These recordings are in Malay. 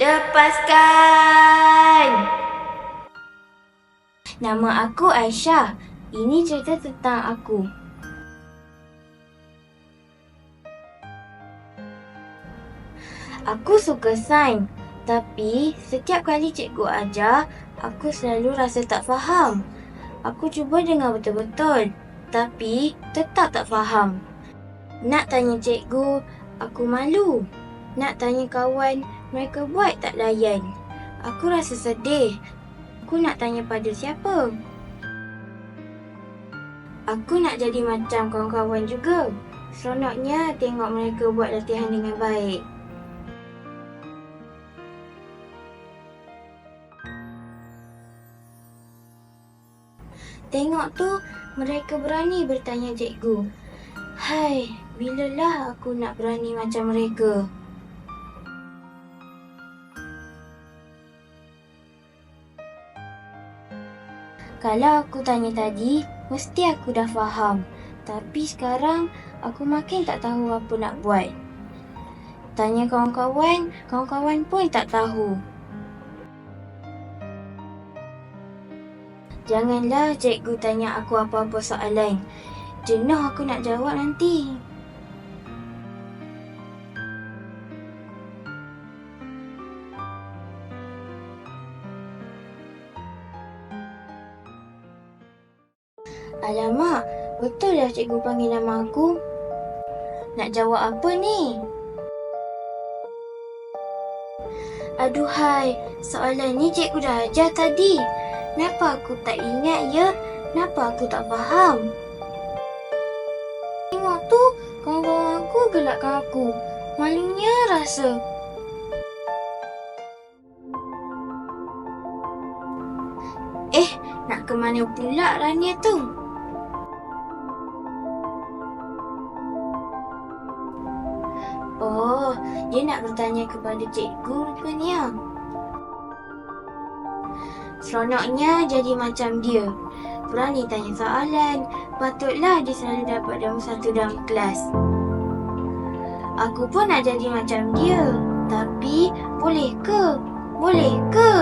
Lepaskan! Nama aku Aisyah. Ini cerita tentang aku. Aku suka sains. Tapi setiap kali cikgu ajar, aku selalu rasa tak faham. Aku cuba dengar betul-betul. Tapi tetap tak faham. Nak tanya cikgu, aku malu. Nak tanya kawan, mereka buat tak layan. Aku rasa sedih. Aku nak tanya pada siapa? Aku nak jadi macam kawan-kawan juga. Seronoknya tengok mereka buat latihan dengan baik. Tengok tu, mereka berani bertanya cikgu. Hai, bilalah aku nak berani macam mereka? Kalau aku tanya tadi, mesti aku dah faham. Tapi sekarang, aku makin tak tahu apa nak buat. Tanya kawan-kawan, kawan-kawan pun tak tahu. Janganlah cikgu tanya aku apa-apa soalan. Jenuh aku nak jawab nanti. Alamak, betul dah cikgu panggil nama aku. Nak jawab apa ni? Aduhai, soalan ni cikgu dah ajar tadi. Kenapa aku tak ingat ya? Kenapa aku tak faham? Tengok tu, kawan-kawan aku gelakkan aku. Malunya rasa. Eh, nak ke mana pula Rania tu? Oh, dia nak bertanya kepada cikgu rupanya. Seronoknya jadi macam dia. Berani tanya soalan. Patutlah dia selalu dapat nombor satu dalam kelas. Aku pun nak jadi macam dia. Tapi, boleh ke? Boleh ke?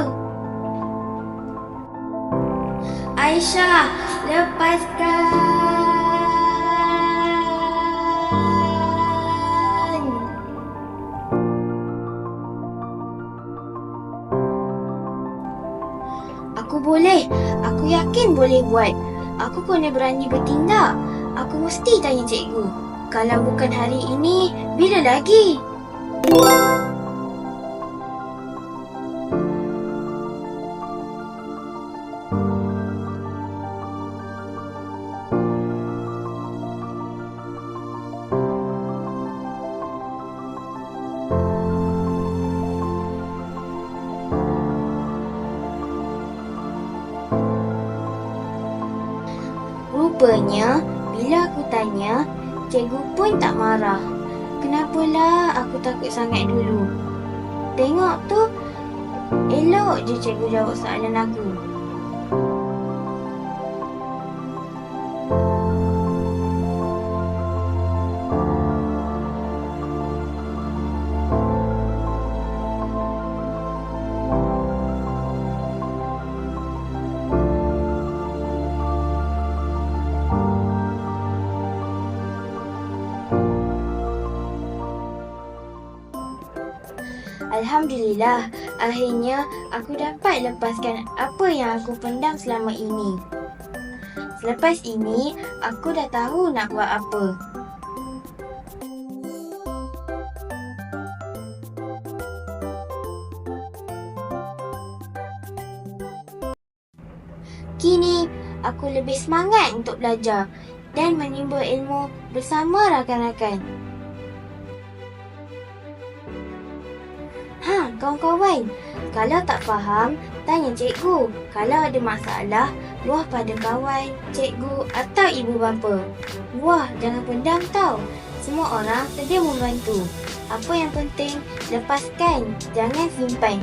Aisyah, lepaskan! Aku yakin boleh buat. Aku kena berani bertindak. Aku mesti tanya cikgu. Kalau bukan hari ini, bila lagi? Rupanya, bila aku tanya, cikgu pun tak marah. Kenapalah aku takut sangat dulu? Tengok tu, elok je cikgu jawab soalan aku. Alhamdulillah, akhirnya aku dapat lepaskan apa yang aku pendam selama ini. Selepas ini, aku dah tahu nak buat apa. Kini, aku lebih semangat untuk belajar dan menimba ilmu bersama rakan-rakan. Kawan-kawan, kalau tak faham, tanya cikgu. Kalau ada masalah, luah pada kawan, cikgu atau ibu bapa. Wah, jangan pendam tau. Semua orang sedia membantu. Apa yang penting, lepaskan. Jangan simpan.